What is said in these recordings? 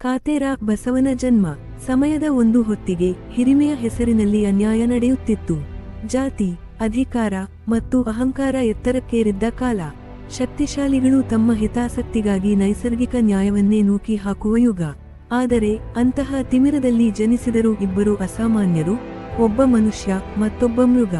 ಕಾತೇರ ಬಸವನ ಜನ್ಮ. ಸಮಯದ ಒಂದು ಹೊತ್ತಿಗೆ ಹಿರಿಮೆಯ ಹೆಸರಿನಲ್ಲಿ ಅನ್ಯಾಯ ನಡೆಯುತ್ತಿತ್ತು. ಜಾತಿ, ಅಧಿಕಾರ ಮತ್ತು ಅಹಂಕಾರ ಎತ್ತರಕ್ಕೇರಿದ್ದ ಕಾಲ. ಶಕ್ತಿಶಾಲಿಗಳು ತಮ್ಮ ಹಿತಾಸಕ್ತಿಗಾಗಿ ನೈಸರ್ಗಿಕ ನ್ಯಾಯವನ್ನೇ ನೂಕಿ ಹಾಕುವ ಯುಗ. ಆದರೆ ಅಂತಹ ತಿಮಿರದಲ್ಲಿ ಜನಿಸಿದರು ಇಬ್ಬರು ಅಸಾಮಾನ್ಯರು, ಒಬ್ಬ ಮನುಷ್ಯ, ಮತ್ತೊಬ್ಬ ಮೃಗ.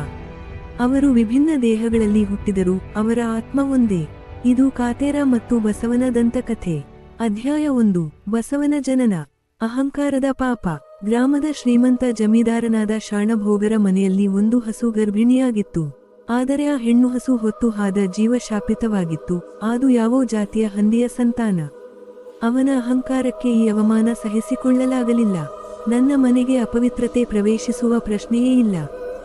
ಅವರು ವಿಭಿನ್ನ ದೇಹಗಳಲ್ಲಿ ಹುಟ್ಟಿದರು ಅವರ ಆತ್ಮ ಒಂದೇ. ಇದು ಕಾತೇರ ಮತ್ತು ಬಸವನ ದಂತಕಥೆ. ಅಧ್ಯಾಯ ಒಂದು, ಬಸವನ ಜನನ. ಅಹಂಕಾರದ ಪಾಪ. ಗ್ರಾಮದ ಶ್ರೀಮಂತ ಜಮೀದಾರನಾದ ಶಾಣಭೋಗರ ಮನೆಯಲ್ಲಿ ಒಂದು ಹಸು ಗರ್ಭಿಣಿಯಾಗಿತ್ತು. ಆದರೆ ಆ ಹೆಣ್ಣು ಹಸು ಹೊತ್ತು ಹಾದ ಜೀವ ಶಾಪಿತವಾಗಿತ್ತು. ಅದು ಯಾವೋ ಜಾತಿಯ ಹಂದಿಯ ಸಂತಾನ? ಅವನ ಅಹಂಕಾರಕ್ಕೆ ಈ ಅವಮಾನ ಸಹಿಸಿಕೊಳ್ಳಲಾಗಲಿಲ್ಲ. ನನ್ನ ಮನೆಗೆ ಅಪವಿತ್ರತೆ ಪ್ರವೇಶಿಸುವ ಪ್ರಶ್ನೆಯೇ ಇಲ್ಲ.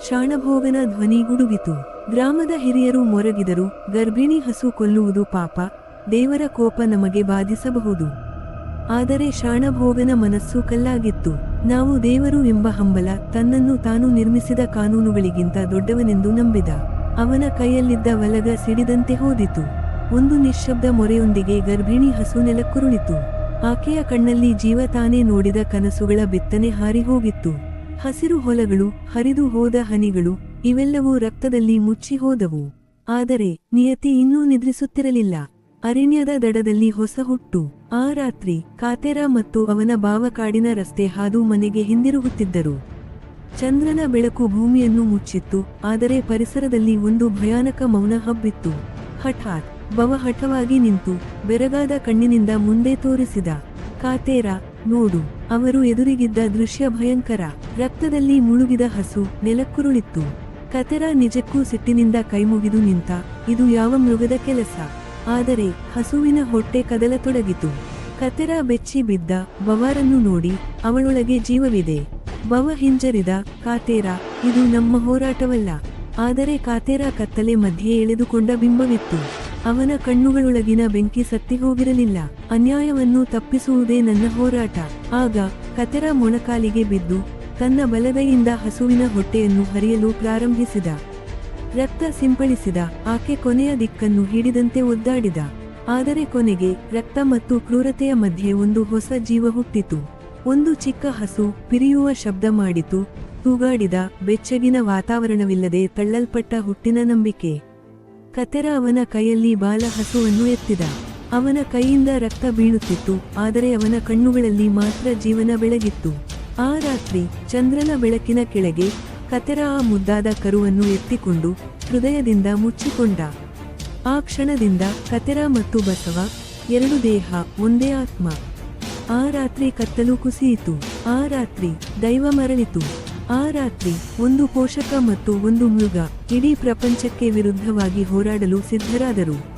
ಶಾಣಭೋಗನ ಧ್ವನಿ ಗುಡುಗಿತು. ಗ್ರಾಮದ ಹಿರಿಯರು ಮೊರಗಿದರು. ಗರ್ಭಿಣಿ ಹಸು ಕೊಲ್ಲುವುದು ಪಾಪ. ದೇವರ ಕೋಪ ನಮಗೆ ಬಾಧಿಸಬಹುದು. ಆದರೆ ಶಾಣಭೋಗನ ಮನಸ್ಸು ಕಲ್ಲಾಗಿತ್ತು. ನಾವು ದೇವರು ಎಂಬ ಹಂಬಲ ತನ್ನನ್ನು ತಾನು ನಿರ್ಮಿಸಿದ ಕಾನೂನುಗಳಿಗಿಂತ ದೊಡ್ಡವನೆಂದು ನಂಬಿದ. ಅವನ ಕೈಯಲ್ಲಿದ್ದ ವಲಗ ಸಿಡಿದಂತೆ ಹೋದಿತು. ಒಂದು ನಿಶ್ಶಬ್ದ ಮೊರೆಯೊಂದಿಗೆ ಗರ್ಭಿಣಿ ಹಸು ನೆಲಕ್ಕುರುಳಿತು. ಆಕೆಯ ಕಣ್ಣಲ್ಲಿ ಜೀವ ತಾನೇ ನೋಡಿದ ಕನಸುಗಳ ಬಿತ್ತನೆ ಹಾರಿಹೋಗಿತ್ತು ಹಸಿರು ಹೊಲಗಳು, ಹರಿದು ಹೋದ ಹನಿಗಳು, ಇವೆಲ್ಲವೂ ರಕ್ತದಲ್ಲಿ ಮುಚ್ಚಿ ಹೋದವು ಆದರೆ ನಿಯತಿ ಇನ್ನೂ ನಿದ್ರಿಸುತ್ತಿರಲಿಲ್ಲ. ಅರಣ್ಯದ ದಡದಲ್ಲಿ ಹೊಸ ಹುಟ್ಟು. ಆ ರಾತ್ರಿ ಕಾತೆರ ಮತ್ತು ಅವನ ಬಾವಕಾಡಿನ ರಸ್ತೆ ಹಾದು ಮನೆಗೆ ಹಿಂದಿರುಗುತ್ತಿದ್ದರು. ಚಂದ್ರನ ಬೆಳಕು ಭೂಮಿಯನ್ನು ಮುಚ್ಚಿತ್ತು, ಆದರೆ ಪರಿಸರದಲ್ಲಿ ಒಂದು ಭಯಾನಕ ಮೌನ ಹಬ್ಬಿತ್ತು. ಹಠಾತ್ ಬವ ಹಠವಾಗಿ ನಿಂತು ಬೆರಗಾದ ಕಣ್ಣಿನಿಂದ ಮುಂದೆ ತೋರಿಸಿದ ಕಾತೇರ, ನೋಡು, ಅವರು ಎದುರಿಗಿದ್ದ ದೃಶ್ಯ ಭಯಂಕರ. ರಕ್ತದಲ್ಲಿ ಮುಳುಗಿದ ಹಸು ನೆಲಕ್ಕುರುಳಿತ್ತು. ಕತೆರ ನಿಜಕ್ಕೂ ಸಿಟ್ಟಿನಿಂದ ಕೈಮುಗಿದು ನಿಂತ, ಇದು ಯಾವ ಮೃಗದ ಕೆಲಸ? ಆದರೆ ಹಸುವಿನ ಹೊಟ್ಟೆ ಕದಲತೊಡಗಿತು. ಕತೆರ ಬೆಚ್ಚಿ ಬಿದ್ದ ಬವಾರನ್ನು ನೋಡಿ ಅವಳೊಳಗೆ ಜೀವವಿದೆ. ಬವ ಹಿಂಜರಿದ, ಕಾತೇರ, ಇದು ನಮ್ಮ ಹೋರಾಟವಲ್ಲ. ಆದರೆ ಕಾತೇರ ಕತ್ತಲೆ ಮಧ್ಯೆ ಎಳೆದುಕೊಂಡ ಬಿಂಬವಿತ್ತು. ಅವನ ಕಣ್ಣುಗಳೊಳಗಿನ ಬೆಂಕಿ ಸತ್ತಿ ಹೋಗಿರಲಿಲ್ಲ. ಅನ್ಯಾಯವನ್ನು ತಪ್ಪಿಸುವುದೇ ನನ್ನ ಹೋರಾಟ. ಆಗ ಕತೆರ ಮೊಣಕಾಲಿಗೆ ಬಿದ್ದು ತನ್ನ ಬಲಗೈಯಿಂದ ಹಸುವಿನ ಹೊಟ್ಟೆಯನ್ನು ಹರಿಯಲು ಪ್ರಾರಂಭಿಸಿದ. ರಕ್ತ ಸಿಂಪಡಿಸಿದ, ಆಕೆ ಕೊನೆಯ ದಿಕ್ಕನ್ನು ಹಿಡಿದಂತೆ ಒದ್ದಾಡಿದ. ಆದರೆ ಕೊನೆಗೆ ರಕ್ತ ಮತ್ತು ಕ್ರೂರತೆಯ ಮಧ್ಯೆ ಒಂದು ಹೊಸ ಜೀವ ಹುಟ್ಟಿತು. ಒಂದು ಚಿಕ್ಕ ಹಸು ಪಿರಿಯುವ ಶಬ್ದ ಮಾಡಿತು, ತೂಗಾಡಿದ, ಬೆಚ್ಚಗಿನ ವಾತಾವರಣವಿಲ್ಲದೆ ತಳ್ಳಲ್ಪಟ್ಟ ಹುಟ್ಟಿನ ನಂಬಿಕೆ. ಕತೆರ ಅವನ ಕೈಯಲ್ಲಿ ಬಾಲ ಹಸುವನ್ನು ಎತ್ತಿದ. ಅವನ ಕೈಯಿಂದ ರಕ್ತ ಬೀಳುತ್ತಿತ್ತು, ಆದರೆ ಅವನ ಕಣ್ಣುಗಳಲ್ಲಿ ಮಾತ್ರ ಜೀವನ ಬೆಳಗಿತ್ತು. ಆ ರಾತ್ರಿ ಚಂದ್ರನ ಬೆಳಕಿನ ಕೆಳಗೆ ಕತೆರ ಆ ಮುದ್ದಾದ ಕರುವನ್ನು ಎತ್ತಿಕೊಂಡು ಹೃದಯದಿಂದ ಮುಚ್ಚಿಕೊಂಡ. ಆ ಕ್ಷಣದಿಂದ ಕತೆರ ಮತ್ತು ಬಸವ ಎರಡು ದೇಹ, ಒಂದೇ ಆತ್ಮ. ಆ ರಾತ್ರಿ ಕತ್ತಲು ಕುಸಿಯಿತು. ಆ ರಾತ್ರಿ ದೈವ ಮರಳಿತು. ಆ ರಾತ್ರಿ ಒಂದು ಪೋಷಕ ಮತ್ತು ಒಂದು ಮೃಗ ಇಡೀ ಪ್ರಪಂಚಕ್ಕೆ ವಿರುದ್ಧವಾಗಿ ಹೋರಾಡಲು ಸಿದ್ಧರಾದರು.